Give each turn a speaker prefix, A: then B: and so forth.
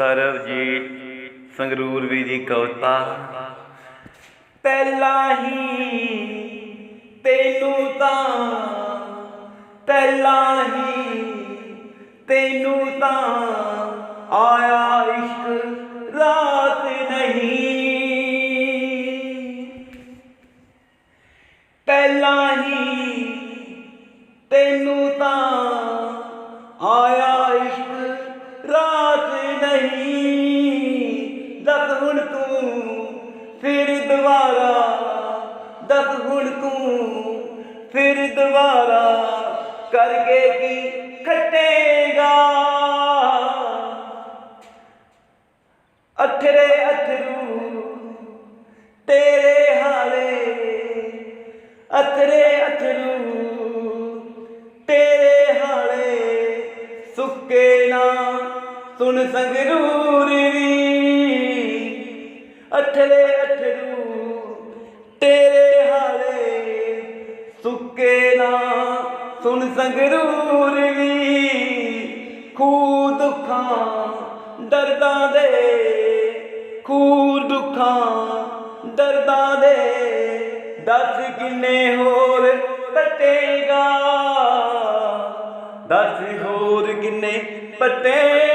A: ਸਰਬਜੀਤ ਸੰਗਰੂਰ ਵੀ ਦੀ ਕਵਤਾ ਪਹਿਲਾਂ ਹੀ ਤੈਨੂੰ ਤਾਂ, ਪਹਿਲਾਂ ਹੀ ਤੈਨੂੰ ਤਾਂ ਆਇਆ ਇਸ਼ਕ ਰਾਤ ਨਹੀਂ। ਪਹਿਲਾਂ ਹੀ ਤੈਨੂੰ ਤਾਂ ਤੂੰ ਫਿਰ ਦੁਬਾਰਾ ਕਰਕੇ ਕੀ ਖੱਟੇਗਾ? ਅਥਰੇ ਅਥਰੂ ਤੇਰੇ ਹਾਲੇ ਅਥਰੇ ਅਥਰੂ ਤੇਰੇ ਹਾਲੇ ਸੁੱਕੇ ਨਾ ਸੁਣ ਸੰਗਰੂਰ ਵੀ। ਅਥਰੇ ਸੁੱਕੇ ਨਾ, ਸੁਣ ਸੰਗਰੂਰ ਵੀ ਖੂ ਦੁੱਖਾਂ ਦਰਦਾਂ ਦੇ ਖੂ ਦੁੱਖਾਂ ਦਰਦਾਂ ਦੇ। ਦੱਸ ਕਿੰਨੇ ਹੋਰ ਕੱਟੇਗਾ ਦੱਸ ਹੋਰ ਕਿੰਨੇ ਪੱਟੇਗਾ।